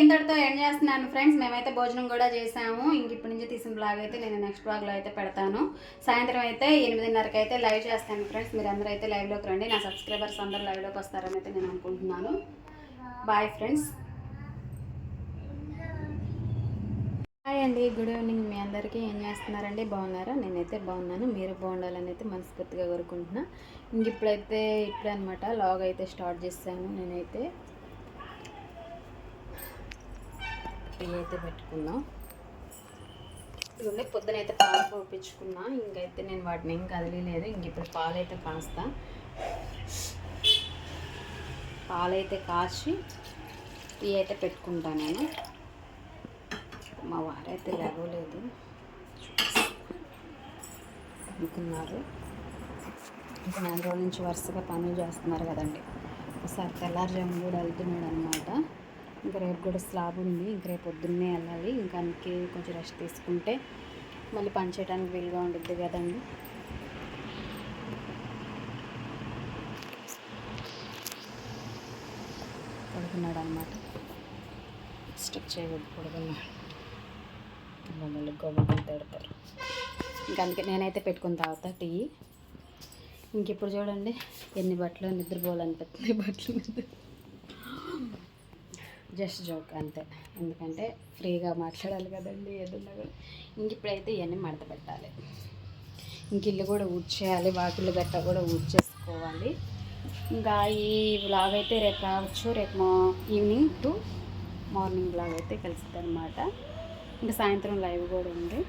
ఇంతటితో ఎండ్ చేస్తున్నాను ఫ్రెండ్స్. మేమైతే భోజనం కూడా చేసాము. ఇంక ఇప్పటి నుంచి తీసిన బ్లాగ్ అయితే నేను నెక్స్ట్ బ్లాగ్లో అయితే పెడతాను. సాయంత్రం అయితే ఎనిమిదిన్నరకి అయితే లైవ్ చేస్తాను ఫ్రెండ్స్. మీరు అందరూ అయితే లైవ్లోకి రండి. నా సబ్స్క్రైబర్స్ అందరూ లైవ్లోకి వస్తారని అయితే నేను అనుకుంటున్నాను. బాయ్ ఫ్రెండ్స్ హాయ్ అండి. గుడ్ ఈవినింగ్ మీ అందరికీ ఏం చేస్తున్నారండి? బాగున్నారా? నేనైతే బాగున్నాను. మీరు బాగుండాలని అయితే మనస్ఫూర్తిగా కోరుకుంటున్నా. ఇంక ఇప్పుడైతే ఇప్పుడే అనమాట లాగ్ అయితే స్టార్ట్ చేశాను నేనైతే. టీ అయితే పెట్టుకుందాం. ఇదిగోండి పొద్దున అయితే పాలు పోపించుకున్నా ఇంకైతే నేను వాటిని ఏం కదిలేదు ఇంక ఇప్పుడు పాలు అయితే కాస్తా. పాలైతే కాచి టీ అయితే పెట్టుకుంటా నేను. మా వారైతే లేవలేదు. అనుకున్నారు. ఇంకా నాలుగు రోజుల నుంచి వరుసగా పనులు చేస్తున్నారు కదండి. ఒకసారి తెల్లారుజాము కూడా వెళ్తున్నాడు అనమాట ఇంకా రేపు కూడా స్లాబ్ ఉంది. ఇంక రేపు పొద్దున్నే వెళ్ళాలి. ఇంకా అందుకే కొంచెం రెస్ట్ తీసుకుంటే మళ్ళీ పని చేయడానికి వీలుగా ఉంటుంది కదండి. పడుకున్నాడు అనమాట స్టిక్ చేయకూడదు పడుకున్నాడు మమ్మల్ని గొప్పలు తిడతారు. ఇంకా అందుకే నేనైతే పెట్టుకుని తాగుతా టీ. ఇంక ఇప్పుడు చూడండి ఎన్ని బట్టలు నిద్రపోవాలనిపిస్తుంది బట్టలు నిద్ర జస్ట్ జోక్ అంతే. ఎందుకంటే ఫ్రీగా మాట్లాడాలి కదండి ఏదన్నా కూడా ఇంక ఇప్పుడైతే ఇవన్నీ మడత పెట్టాలి. ఇంక ఇల్లు కూడా ఊడ్చేయాలి వాకిళ్ళు గట్ట కూడా ఊడ్చేసుకోవాలి. ఇంకా ఈ బ్లాగ్ అయితే రేపు రావచ్చు. రేపు మా ఈవినింగ్ టు మార్నింగ్ బ్లాగ్ అయితే కలుస్తుంది అనమాట ఇంకా సాయంత్రం లైవ్ కూడా ఉంది.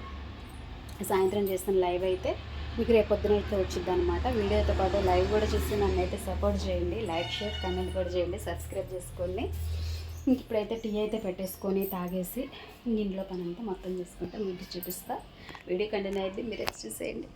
సాయంత్రం చేసిన లైవ్ అయితే మీకు రేపు పొద్దున అయితే వచ్చింది అనమాట వీడియోతో పాటు లైవ్ కూడా చూసి నన్ను అయితే సపోర్ట్ చేయండి. లైక్ షేర్ కమెంట్ కూడా చేయండి. సబ్స్క్రైబ్ చేసుకోండి. ఇంక ఇప్పుడైతే టీ అయితే పెట్టేసుకొని తాగేసి ఇంట్లో పని అంతా మొత్తం చేసుకుంటే మీకు చూపిస్తా. వీడియో కంటిన్యూ అయితే మీరు ఎక్స్ చూసేయండి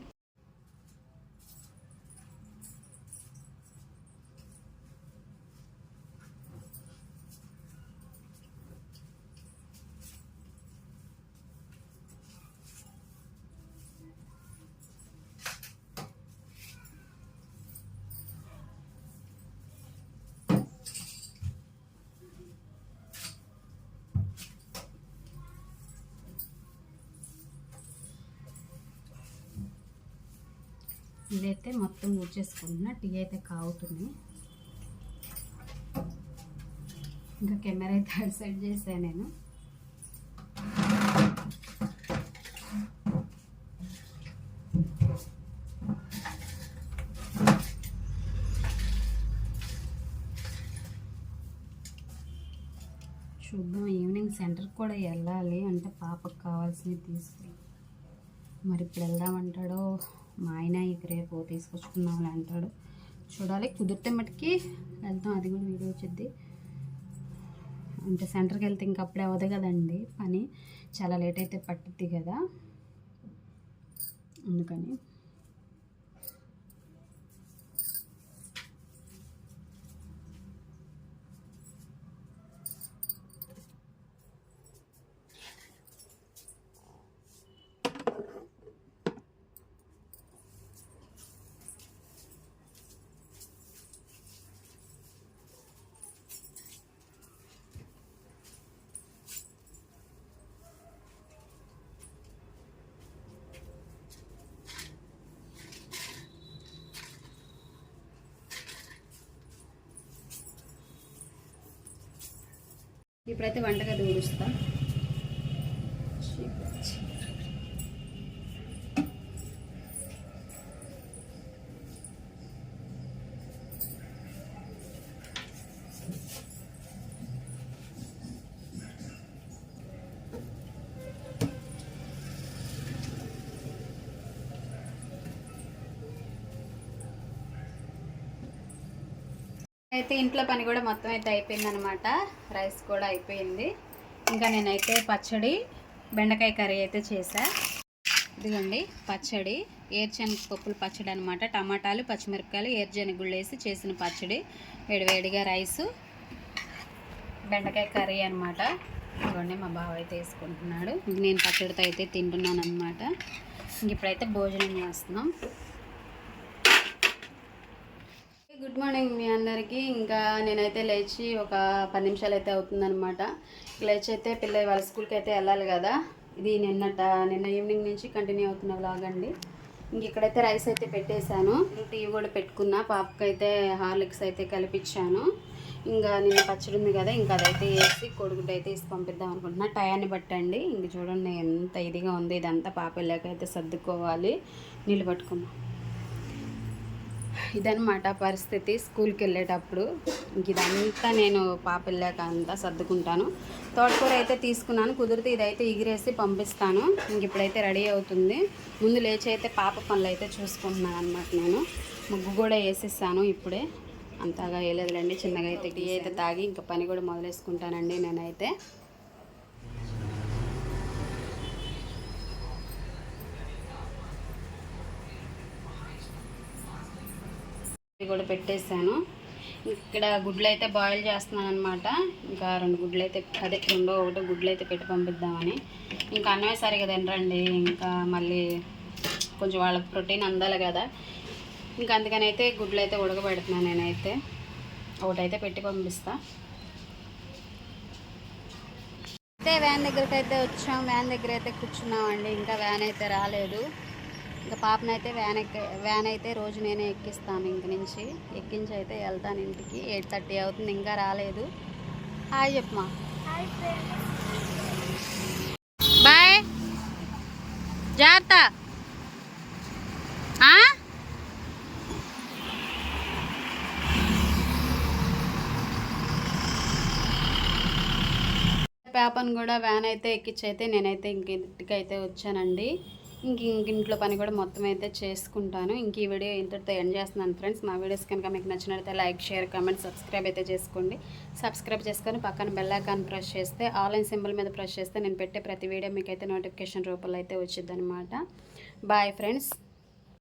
ఇదైతే మొత్తం ఊడ్చేసుకుంటున్నా టీ అయితే కాగుతుంది. ఇంకా కెమెరా అయితే అటు సైడ్ చేశాను నేను. చూద్దాం ఈవినింగ్ సెంటర్కి కూడా వెళ్ళాలి. అంటే పాపకు కావాల్సినవి తీసుకుని. మరి ఇప్పుడు వెళ్దామంటాడో? మా ఆయన ఇక రేపు తీసుకొచ్చుకుందామని అంటాడు. చూడాలి కుదిరితే మటుకి వెళ్తాం అది కూడా వీడియో వచ్చింది అంటే సెంటర్కి వెళ్తే ఇంక అప్పుడే అవ్వదు కదండి పని. చాలా లేట్ అయితే పట్టుద్ది కదా. అందుకని ఇప్పుడైతే వంటగది ఊడుస్తా అయితే ఇంట్లో పని కూడా మొత్తం అయితే అయిపోయింది అనమాట రైస్ కూడా అయిపోయింది. ఇంకా నేనైతే పచ్చడి బెండకాయ కర్రీ అయితే చేసా ఇదిగోండి పచ్చడి. ఏర్చని పప్పుల పచ్చడి అనమాట టమాటాలు పచ్చిమిరపకాయలు ఏర్జని గుళ్ళేసి చేసిన పచ్చడి. వేడివేడిగా రైసు బెండకాయ కర్రీ అనమాట ఇదిగోండి మా బావ అయితే వేసుకుంటున్నాడు. ఇంక నేను పచ్చడితో అయితే తింటున్నాను అనమాట ఇంక ఇప్పుడైతే భోజనం చేస్తున్నాం. గుడ్ మార్నింగ్ మీ అందరికీ. ఇంకా నేనైతే లేచి ఒక పది నిమిషాలు అయితే అవుతుందన్నమాట. లేచి అయితే పిల్ల వాళ్ళ స్కూల్కి అయితే వెళ్ళాలి కదా. ఇది నిన్నట నిన్న ఈవినింగ్ నుంచి కంటిన్యూ అవుతున్న వ్లాగ్ అండి. ఇంక ఇక్కడైతే రైస్ అయితే పెట్టేశాను. టీ కూడా పెట్టుకున్నా. పాపకి అయితే హార్లిక్స్ అయితే కలిపించాను ఇంకా నిన్న పచ్చడి ఉంది కదా ఇంకా అదైతే వేసి కొడుకుడు అయితే వేసి పంపిద్దాం అనుకుంటున్నా. టయాన్ని బట్టండి. ఇంక చూడండి ఎంత ఇదిగా ఉంది. ఇదంతా పాప వెళ్ళాక అయితే సర్దుకోవాలి. నీళ్ళు పట్టుకున్నాం ఇదనమాట పరిస్థితి స్కూల్కి వెళ్ళేటప్పుడు ఇంక ఇదంతా నేను పాప వెళ్ళాక అంతా సర్దుకుంటాను. తోటకూర అయితే తీసుకున్నాను. కుదిరితే ఇదైతే ఎగిరేసి పంపిస్తాను. ఇంక ఇప్పుడైతే రెడీ అవుతుంది. ముందు లేచి అయితే పాప పనులు అయితే చూసుకుంటున్నాను అనమాట నేను. ముగ్గు కూడా వేసేసాను ఇప్పుడే. అంతగా వేయలేదులేండి చిన్నగా అయితే టీ అయితే తాగి ఇంకా పని కూడా మొదలేసుకుంటానండి నేనైతే. కూడా పెట్టేశాను. ఇక్కడ గుడ్లు అయితే బాయిల్ చేస్తున్నాను అనమాట ఇంకా రెండు గుడ్లు అయితే అదే రెండో ఒకటి గుడ్లు అయితే పెట్టి పంపిద్దామని. ఇంకా అన్నమే సరిగా తినరండి. ఇంకా మళ్ళీ కొంచెం వాళ్ళకి ప్రోటీన్ అందాలి కదా. ఇంకా అందుకని అయితే గుడ్లు అయితే ఉడకబెడుతున్నాను నేనైతే. ఒకటైతే పెట్టి పంపిస్తా. అయితే వ్యాన్ దగ్గరికి అయితే వచ్చాం. వ్యాన్ దగ్గర అయితే కూర్చున్నామండి. ఇంకా వ్యాన్ అయితే రాలేదు. ఇంకా పాపనైతే వ్యాన్ ఎక్క వ్యాన్ అయితే రోజు నేనే ఎక్కిస్తాను ఇంక నుంచి. ఎక్కించి అయితే వెళ్తాను ఇంటికి. ఎయిట్ థర్టీ అవుతుంది ఇంకా రాలేదు. హాయ్ చెప్పమా బాయ్. జాగ్రత్త. ఆ? పాపను కూడా వ్యాన్ అయితే ఎక్కించి అయితే నేనైతే ఇంక ఇంటికి అయితే వచ్చానండి. ఇంక ఇంక ఇంట్లో పని కూడా మొత్తం అయితే చేసుకుంటాను. ఇంక ఈ వీడియో ఇంతటితో ఎండ్ చేస్తున్నాను ఫ్రెండ్స్. మా వీడియోస్ కనుక మీకు నచ్చినట్లయితే లైక్ షేర్ కామెంట్ సబ్స్క్రైబ్ అయితే చేసుకోండి. సబ్స్క్రైబ్ చేసుకొని పక్కన బెల్ ఐకాన్ ప్రెస్ చేస్తే ఆన్లైన్ సింబల్ మీద ప్రెస్ చేస్తే నేను పెట్టే ప్రతి వీడియో మీకు అయితే నోటిఫికేషన్ రూపంలో అయితే వచ్చిందనమాట బాయ్ ఫ్రెండ్స్.